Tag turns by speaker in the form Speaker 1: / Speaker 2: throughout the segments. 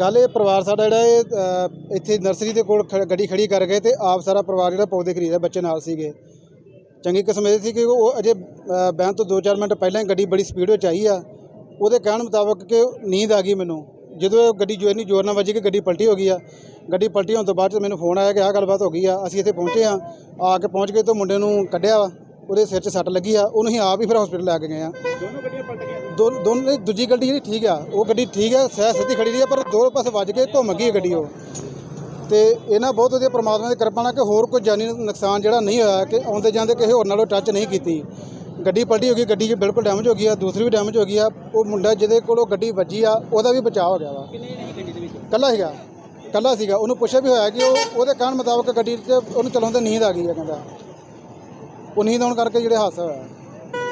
Speaker 1: ਗੱਲ ਇਹ ਪਰਿਵਾਰ ਸਾਡਾ ਜਿਹੜਾ ਇਹ ਅ, ਇੱਥੇ ਨਰਸਰੀ ਦੇ ਕੋਲ ਖ- ਗੱਡੀ ਖੜੀ ਕਰ ਗਏ ਤੇ ਆਪ ਸਾਰਾ ਪਰਿਵਾਰ ਜਿਹੜਾ ਪੌਦੇ ਖਰੀਦਿਆ ਬੱਚੇ ਨਾਲ ਸੀਗੇ। ਚੰਗੀ ਕਿਸਮ ਇਹ ਸੀ ਕਿ ਉਹ ਅਜੇ ਅ, ਬਹਿਣ ਤੋਂ 2-4 ਮਿੰਟ ਪਹਿਲਾਂ ਹੀ ਗੱਡੀ ਬੜੀ ਸਪੀਡ ਵਿੱਚ ਆਈ ਆ। ਉਹਦੇ ਕਹਿਣ ਮੁਤਾਬਕ ਕਿ ਨੀਂਦ ਆ ਗਈ ਮੈਨੂੰ। ਜਦੋਂ ਇਹ ਗੱਡੀ ਜੋ ਇੰਨੀ ਜ਼ੋਰ ਨਾਲ ਵੱਜੀ ਕਿ ਗੱਡੀ ਪਲਟੀ ਹੋ ਗਈ ਆ। ਗੱਡੀ ਪਲਟੀ ਹੋਣ ਤੋਂ ਬਾਅਦ 'ਚ ਮੈਨੂੰ ਫੋਨ ਆਇਆ ਕਿ ਆਹ ਗੱਲਬਾਤ ਹੋ ਗਈ ਆ ਅਸੀਂ ਇੱਥੇ ਪਹੁੰਚੇ ਆ। ਆ ਕੇ ਪਹੁੰਚ ਕੇ ਤਾਂ ਮੁੰਡੇ ਨੂੰ ਕੱਢਿਆ ਵਾ। ਉਹਦੇ ਸਿਰ 'ਚ ਸੱਟ ਲੱਗੀ ਆ। ਉਹਨੂੰ ਅਸੀਂ ਆਪ ਹੀ ਫਿਰ ਹਸਪੀਟਲ ਲੈ ਕੇ ਗਏ ਆ।
Speaker 2: ਦੋਨੋਂ ਗੱਡੀਆਂ
Speaker 1: ਦੋਨ ਦੂਜੀ ਗੱਡੀ ਜਿਹੜੀ ਠੀਕ ਆ ਉਹ ਗੱਡੀ ਠੀਕ ਆ ਸਹਿ ਸਿੱਧੀ ਖੜੀ ਰਹੀ ਆ ਪਰ ਦੋ ਪਾਸੇ ਵੱਜ ਕੇ ਘੁੰਮ ਗਈ ਗੱਡੀ ਉਹ। ਤੇ ਇਹਨਾਂ ਬਹੁਤ ਵਧੀਆ ਪ੍ਰਮਾਤਮਾ ਦੀ ਕਿਰਪਾ ਨਾਲ ਕਿ ਹੋਰ ਕੋਈ ਜਾਨੀ ਨੁਕਸਾਨ ਜਿਹੜਾ ਨਹੀਂ ਹੋਇਆ ਕਿ ਆਉਂਦੇ ਜਾਂਦੇ ਕਿਸੇ ਹੋਰ ਨਾਲੋਂ ਟੱਚ ਨਹੀਂ ਕੀਤੀ। ਗੱਡੀ ਪਲਟੀ ਹੋ ਗਈ ਗੱਡੀ 'ਚ ਬਿਲਕੁਲ ਡੈਮੇਜ ਹੋ ਗਈ ਆ ਦੂਸਰੀ ਵੀ ਡੈਮੇਜ ਹੋ ਗਈ ਆ ਉਹ ਮੁੰਡਾ ਜਿਹਦੇ ਕੋਲੋਂ ਗੱਡੀ ਵੱਜੀ ਆ ਉਹਦਾ ਵੀ ਬਚਾਅ ਹੋ ਗਿਆ ਵਾ। ਕੱਲਾ ਸੀਗਾ ਕੱਲਾ ਸੀਗਾ। ਉਹਨੂੰ ਪੁੱਛਿਆ ਵੀ ਹੋਇਆ ਕਿ ਉਹ ਉਹਦੇ ਕਹਿਣ ਮੁਤਾਬਕ ਗੱਡੀ 'ਚ ਉਹਨੂੰ ਚਲਾਉਂਦੇ ਨੀਂਦ ਆ ਗਈ ਆ ਕਹਿੰਦਾ। ਉਹ ਨੀਂਦ ਆਉਣ ਕਰਕੇ ਜਿਹੜੇ ਹਾਦਸਾ ਹੋਇਆ।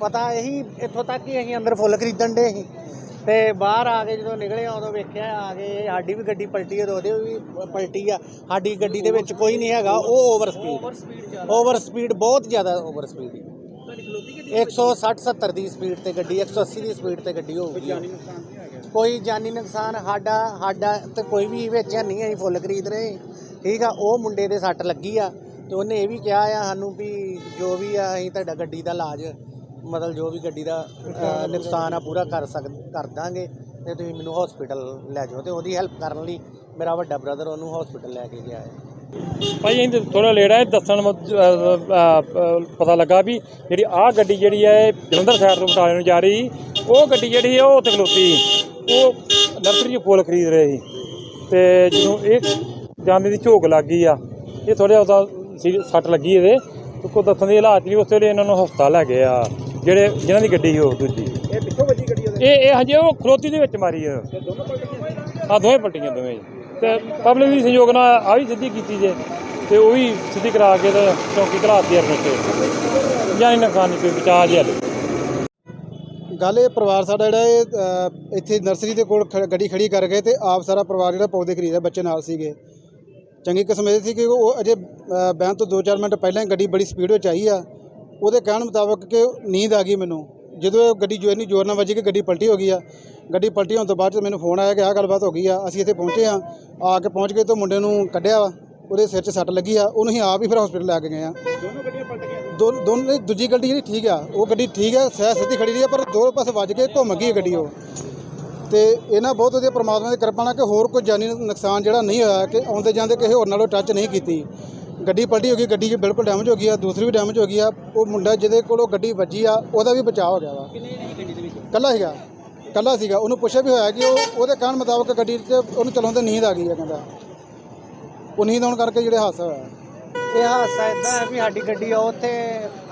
Speaker 3: ਪਤਾ ਇਹੀ ਇੱਥੋਂ ਤੱਕ ਹੀ ਅਸੀਂ ਅੰਦਰ ਫੁੱਲ ਖਰੀਦਣ ਦੇ ਸੀ। ਤੇ ਬਾਹਰ ਆ ਕੇ ਜਦੋਂ ਨਿਕਲੇ ਉਦੋਂ ਵੇਖਿਆ ਆ ਕੇ ਸਾਡੀ ਵੀ ਗੱਡੀ ਪਲਟੀ ਤੇ ਉਹਦੇ ਵੀ ਪਲਟੀ ਆ। ਸਾਡੀ ਗੱਡੀ ਦੇ ਵਿੱਚ ਕੋਈ ਨਹੀਂ ਹੈਗਾ ਉਹ ਓਵਰ ਸਪੀਡ ਓਵਰ ਸਪੀਡ ਬਹੁਤ ਜ਼ਿਆਦਾ ਓਵਰ ਸਪੀਡ
Speaker 2: ਗੱਡੀ
Speaker 3: 160 70 ਦੀ ਸਪੀਡ ਤੇ ਗੱਡੀ 180 ਦੀ ਸਪੀਡ ਤੇ ਗੱਡੀ ਹੋਊਗੀ।
Speaker 2: ਆ ਗਿਆ
Speaker 3: ਕੋਈ ਜਾਨੀ ਨੁਕਸਾਨ ਸਾਡਾ ਸਾਡਾ ਤੇ ਕੋਈ ਵੀ ਵਿੱਚ ਹੈ ਨਹੀਂ ਅਸੀਂ ਫੁੱਲ ਖਰੀਦ ਰਹੇ ਠੀਕ ਆ ਉਹ ਮੁੰਡੇ ਦੇ ਸੱਟ ਲੱਗੀ ਆ ਤੇ ਉਹਨੇ ਇਹ ਵੀ ਕਿਹਾ ਆ ਸਾਨੂੰ ਵੀ ਜੋ ਵੀ ਆ ਅਸੀਂ ਤੁਹਾਡਾ ਗੱਡੀ ਦਾ ਇਲਾਜ ਮਤਲਬ ਜੋ ਵੀ ਗੱਡੀ ਦਾ ਅ, ਨੁਕਸਾਨ ਆ ਪੂਰਾ ਕਰ ਸਕ ਕਰ ਦਾਂਗੇ ਤੇ ਤੁਸੀਂ ਮੈਨੂੰ ਹਸਪੀਟਲ ਲੈ ਜਾਓ ਤੇ ਉਹਦੀ ਹੈਲਪ ਕਰਨ ਲਈ ਮੇਰਾ ਵੱਡਾ ਬ੍ਰਦਰ ਉਹਨੂੰ ਹਸਪੀਟਲ ਲੈ ਕੇ ਗਿਆ ਹੈ
Speaker 4: ਭਾਈ ਅਸੀਂ ਥੋੜਾ ਲੇਟ ਹੈ ਦੱਸਣ ਮ- ਅ, ਅ, ਅ, ਪਤਾ ਲੱਗਾ ਵੀ ਜਿਹੜੀ ਆਹ ਗੱਡੀ ਜਿਹੜੀ ਹੈ ਇਹ ਜਲੰਧਰ ਸਾਈਡ ਤੋਂ ਬਟਾਲੇ ਨੂੰ ਜਾ ਰਹੀ ਸੀ। ਉਹ ਗੱਡੀ ਜਿਹੜੀ ਹੈ ਉਹ ਉੱਥੇ ਖਲੋਤੀ ਸੀ। ਉਹ ਨਰਸਰੀ 'ਚ ਫੁੱਲ ਖਰੀਦ ਰਹੇ ਸੀ ਤੇ ਜਦੋਂ ਇਹ ਜਾਂਦੇ ਦੀ ਝੋਕ ਲੱਗ ਗਈ ਆ ਇਹ ਥੋੜਾ ਉਹਦਾ ਸੀ- ਸੱਟ ਲੱਗੀ ਇਹਦੇ ਤੇ ਕੋ ਦੱਸਣ ਦੀ ਹਾਲਾਤ ਨਹੀਂ ਉਸ ਵੇਲੇ ਇਹਨਾਂ ਨੂੰ ਹਸਪਤਾਲ ਲੈ ਗਏ ਆ ਜਿਹੜੇ ਜਿਨ੍ਹਾਂ ਦੀ ਗੱਡੀ ਸੀ ਉਹ ਦੂਜੀ।
Speaker 2: ਇਹ ਪਿੱਛੋਂ ਵੱਜੀ ਗੱਡੀ ਉਹਦੇ?
Speaker 4: ਇਹ ਇਹ ਹਜੇ ਉਹ ਖਲੋਤੀ ਦੇ ਵਿੱਚ ਮਾਰੀ ਆ।
Speaker 2: ਤੇ ਦੋਨੋਂ
Speaker 4: ਆ ਦੋਵੇਂ ਪਲਟੀਆਂ ਦੋਵੇਂ ਜੀ। ਤੇ ਪਬਲਿਕ ਦੀ ਸਹਿਯੋਗ ਨਾਲ ਆ ਵੀ ਸਿੱਧੀ ਕੀਤੀ ਜੇ ਤੇ ਉਹ ਵੀ ਸਿੱਧੀ ਕਰਾ ਕੇ ਤੇ ਚੌਂਕੀ ਘਲਾਤੀ ਅਰਨੇ ਤੇ। ਜਾਨੀ ਨੁਕਸਾਨ ਨਹੀਂ ਕੋਈ ਬਚਾ ਜੇ ਹਲੇ
Speaker 1: ਗੱਲ ਇਹ ਪਰਿਵਾਰ ਸਾਡਾ ਜਿਹੜਾ ਇਹ ਇੱਥੇ ਨਰਸਰੀ ਦੇ ਕੋਲ ਗੱਡੀ ਖੜੀ ਕਰ ਗਏ ਤੇ ਆਪ ਸਾਰਾ ਪਰਿਵਾਰ ਜਿਹੜਾ ਪੌਦੇ ਖਰੀਦਿਆ ਬੱਚੇ ਨਾਲ ਸੀਗੇ। ਚੰਗੀ ਕਿਸਮ ਇਹ ਸੀ ਕਿ ਉਹ ਅਜੇ ਬਹਿਣ ਤੋਂ 2-4 ਮਿੰਟ ਪਹਿਲਾਂ ਹੀ ਗੱਡੀ ਬੜੀ ਸਪੀਡ ਵਿੱਚ ਆਈ ਆ। ਉਹਦੇ ਕਹਿਣ ਮੁਤਾਬਕ ਕਿ ਨੀਂਦ ਆ ਗਈ ਮੈਨੂੰ। ਜਦੋਂ ਗੱਡੀ ਜੋ ਇੰਨੀ ਜ਼ੋਰ ਨਾਲ ਵੱਜੀ ਕਿ ਗੱਡੀ ਪਲਟੀ ਹੋ ਗਈ ਆ। ਗੱਡੀ ਪਲਟੀ ਹੋਣ ਤੋਂ ਬਾਅਦ ਮੈਨੂੰ ਫੋਨ ਆਇਆ ਕਿ ਆਹ ਗੱਲਬਾਤ ਹੋ ਗਈ ਆ। ਅਸੀਂ ਇੱਥੇ ਪਹੁੰਚੇ ਆ। ਆ ਕੇ ਪਹੁੰਚ ਗਏ ਤਾਂ ਮੁੰਡੇ ਨੂੰ ਕੱਢਿਆ ਉਹਦੇ ਸਿਰ 'ਚ ਸੱਟ ਲੱਗੀ ਆ। ਉਹਨੂੰ ਅਸੀਂ ਆਪ ਹੀ ਫਿਰ ਹਸਪੀਟਲ ਲੈ ਕੇ ਗਏ ਆ।
Speaker 2: ਦੋਨੋਂ ਗੱਡੀਆਂ ਪਲਟ ਗਈਆਂ
Speaker 1: ਦੋ ਦੋਨ ਦੂਜੀ ਗੱਡੀ ਜਿਹੜੀ ਠੀਕ ਆ। ਉਹ ਗੱਡੀ ਠੀਕ ਆ ਸਹਿ ਸਿੱਧੀ ਖੜੀ ਰਹੀ ਆ ਪਰ ਦੋ ਪਾਸੇ ਵੱਜ ਕੇ ਘੁੰਮ ਗਈ ਗੱਡੀ ਉਹ। ਤੇ ਇਹਨਾਂ ਬਹੁਤ ਵਧੀਆ ਪ੍ਰਮਾਤਮਾ ਦੀ ਕਿਰਪਾ ਨਾਲ ਕਿ ਹੋਰ ਕੋਈ ਜਾਨੀ ਨੁਕਸਾਨ ਜਿਹੜਾ ਨਹੀਂ ਹੋਇਆ ਕਿ ਆਉਂਦੇ ਜਾਂਦੇ ਕਿਸੇ ਹੋਰ ਨਾਲੋਂ ਟੱਚ ਨਹੀਂ ਕੀਤੀ। ਗੱਡੀ ਪਲਟੀ ਹੋ ਗਈ ਗੱਡੀ 'ਚ ਬਿਲਕੁਲ ਡੈਮੇਜ ਹੋ ਗਈ ਆ ਦੂਸਰੀ ਵੀ ਡੈਮੇਜ ਹੋ ਗਈ ਆ ਉਹ ਮੁੰਡਾ ਜਿਹਦੇ ਕੋਲੋਂ ਗੱਡੀ ਵੱਜੀ ਆ ਉਹਦਾ ਵੀ ਬਚਾਅ ਹੋ ਗਿਆ ਵਾ। ਕੱਲਾ ਸੀਗਾ ਕੱਲਾ ਸੀਗਾ ਉਹਨੂੰ ਪੁੱਛਿਆ ਵੀ ਹੋਇਆ ਕਿ ਉਹ ਉਹਦੇ ਕਹਿਣ ਮੁਤਾਬਕ ਗੱਡੀ 'ਚ ਉਹਨੂੰ ਚਲਾਉਂਦੇ ਨੀਂਦ ਆ ਗਈ ਆ ਕਹਿੰਦਾ। ਉਹ ਨੀਂਦ ਆਉਣ ਕਰਕੇ ਜਿਹੜੇ ਹਾਦਸਾ ਹੋਇਆ।
Speaker 3: ਇਹ ਹਾਦਸਾ ਇਦਾਂ ਹੈ ਵੀ ਸਾਡੀ ਗੱਡੀ ਆ ਉੱਥੇ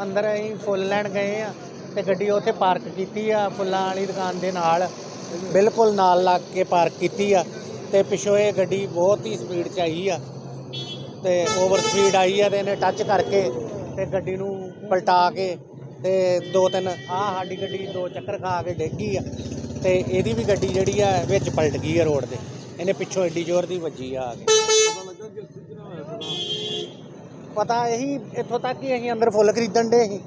Speaker 3: ਅੰਦਰ ਅਸੀਂ ਫੁੱਲ ਲੈਣ ਗਏ ਆ ਤੇ ਗੱਡੀ ਉੱਥੇ ਪਾਰਕ ਕੀਤੀ ਆ ਫੁੱਲਾਂ ਵਾਲੀ ਦੁਕਾਨ ਦੇ ਨਾਲ। ਬਿਲਕੁਲ ਨਾਲ ਲੱਗ ਕੇ ਪਾਰਕ ਕੀਤੀ ਆ ਤੇ ਪਿੱਛੋਂ ਇਹ ਗੱਡੀ ਬਹੁਤ ਹੀ ਸਪੀਡ 'ਚ ਆਈ ਆ। ਤੇ ਓਵਰ ਸਪੀਡ ਆਈ ਆ ਤੇ ਇਹਨੇ ਟੱਚ ਕਰਕੇ ਤੇ ਗੱਡੀ ਨੂੰ ਪਲਟਾ ਕੇ ਤੇ ਦੋ ਤਿੰਨ ਆ ਸਾਡੀ ਗੱਡੀ ਦੋ ਚੱਕਰ ਖਾ ਕੇ ਡਿੱਗ ਆ ਤੇ ਇਹਦੀ ਵੀ ਗੱਡੀ ਜਿਹੜੀ ਆ ਵਿੱਚ ਪਲਟ ਗਈ ਆ ਰੋਡ ਤੇ। ਇਹਨੇ ਪਿੱਛੋਂ ਏਡੀ ਜ਼ੋਰ ਦੀ ਵੱਜੀ ਆ ਆ ਕੇ। ਪਤਾ ਇਹੀ ਇੱਥੋਂ ਤੱਕ ਹੀ ਅਸੀਂ ਅੰਦਰ ਫੁੱਲ ਖਰੀਦਣ ਦੇ ਸੀ।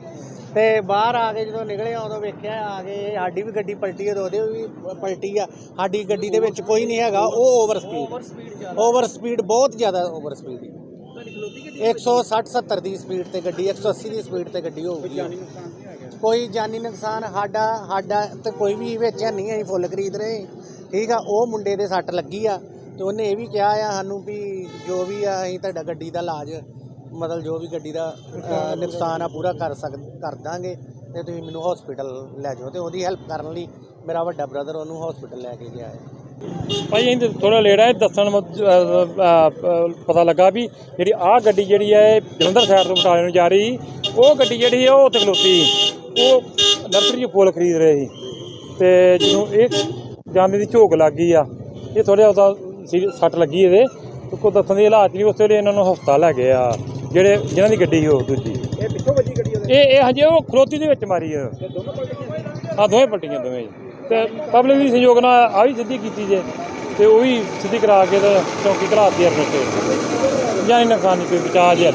Speaker 3: ਤੇ ਬਾਹਰ ਆ ਕੇ ਜਦੋਂ ਨਿਕਲੇ ਆ ਉਦੋਂ ਵੇਖਿਆ ਆ ਕੇ ਸਾਡੀ ਵੀ ਗੱਡੀ ਪਲਟੀ ਆ ਤੇ ਉਹਦੇ ਵੀ ਪਲਟੀ ਆ। ਸਾਡੀ ਗੱਡੀ ਦੇ ਵਿੱਚ ਕੋਈ ਨਹੀਂ ਹੈਗਾ ਉਹ ਓਵਰ ਸਪੀਡ ਓਵਰ ਸਪੀਡ ਬਹੁਤ ਜ਼ਿਆਦਾ ਓਵਰ ਸਪੀਡ 160 70 ਦੀ ਸਪੀਡ ਤੇ ਗੱਡੀ 180 ਦੀ ਸਪੀਡ ਤੇ ਗੱਡੀ ਹੋਊਗੀ।
Speaker 2: ਜਾਨੀ ਨੁਕਸਾਨ ਨਹੀਂ ਆ ਗਿਆ
Speaker 3: ਕੋਈ ਜਾਨੀ ਨੁਕਸਾਨ ਸਾਡਾ ਸਾਡਾ ਤੇ ਕੋਈ ਵੀ ਵਿੱਚ ਨਹੀਂ ਅਸੀਂ ਫੁੱਲ ਖਰੀਦ ਰਹੇ। ਠੀਕ ਆ ਉਹ ਮੁੰਡੇ ਦੇ ਸੱਟ ਲੱਗੀ ਆ ਤੇ ਉਹਨੇ ਇਹ ਵੀ ਕਿਹਾ ਆ ਸਾਨੂੰ ਵੀ ਜੋ ਵੀ ਆ ਅਸੀਂ ਤੁਹਾਡਾ ਗੱਡੀ ਦਾ ਇਲਾਜ ਮਤਲਬ ਜੋ ਵੀ ਗੱਡੀ ਦਾ ਨੁਕਸਾਨ ਆ ਪੂਰਾ ਕਰ ਸਕ ਕਰ ਦਾਂਗੇ ਤੇ ਤੁਸੀਂ ਮੈਨੂੰ ਹਸਪੀਟਲ ਲੈ ਜਾਓ ਤੇ ਉਹਦੀ ਹੈਲਪ ਕਰਨ ਲਈ ਮੇਰਾ ਵੱਡਾ ਬ੍ਰਦਰ ਉਹਨੂੰ ਹਸਪੀਟਲ ਲੈ ਕੇ ਗਿਆ ਹੈ।
Speaker 4: ਭਾਈ ਅਸੀਂ ਥੋੜਾ ਲੇਟ ਆਏ ਦੱਸਣ ਪਤਾ ਲੱਗਾ ਵੀ ਜਿਹੜੀ ਆਹ ਗੱਡੀ ਜਿਹੜੀ ਹੈ ਜਲੰਧਰ ਸਾਈਡ ਤੋਂ ਬਟਾਲੇ ਨੂੰ ਜਾ ਰਹੀ। ਉਹ ਗੱਡੀ ਜਿਹੜੀ ਹੈ ਉਹ ਉੱਥੇ ਖਲੋਤੀ। ਉਹ ਨਰਸਰੀ ਫੁੱਲ ਖਰੀਦ ਰਹੇ ਸੀ। ਤੇ ਜਦੋਂ ਇਹ ਜਾਂਦੇ ਦੀ ਝੋਕ ਲੱਗ ਗਈ ਆ ਇਹ ਥੋੜ੍ਹਾ ਉਹਦਾ ਸੱਟ ਲੱਗੀ ਇਹਦੇ। ਕੋਈ ਦੱਸਣ ਦੀ ਹਾਲਾਤ ਨਹੀਂ ਉਸ ਵੇਲੇ ਇਹਨਾਂ ਨੂੰ ਹਸਪਤਾਲ ਲੈ ਗਏ ਆ ਜਿਹੜੇ ਜਿਨ੍ਹਾਂ ਦੀ ਗੱਡੀ ਸੀ ਉਹ ਦੂਜੀ।
Speaker 2: ਇਹ ਪਿੱਛੋਂ ਵੱਜੀ ਗੱਡੀ
Speaker 4: ਇਹ ਇਹ ਹਜੇ ਉਹ ਖਲੋਤੀ ਦੇ ਵਿੱਚ ਮਾਰੀ ਆ।
Speaker 2: ਦੋਨੋਂ
Speaker 4: ਆ ਦੋਵੇਂ ਪਲਟੀਆਂ ਦੋਵੇਂ ਜੀ। ਤੇ ਪਬਲਿਕ ਦੀ ਸਹਿਯੋਗ ਨਾਲ ਆ ਵੀ ਸਿੱਧੀ ਕੀਤੀ ਜੇ ਤੇ ਉਹ ਵੀ ਸਿੱਧੀ ਕਰਾ ਕੇ ਤੇ ਚੌਂਕੀ ਘਲਾਤੀ ਅਰਨਟ ਤੇ। ਜਾਨੀ ਨੁਕਸਾਨ ਨਹੀਂ ਕੋਈ ਬਚਾ ਜਿਆ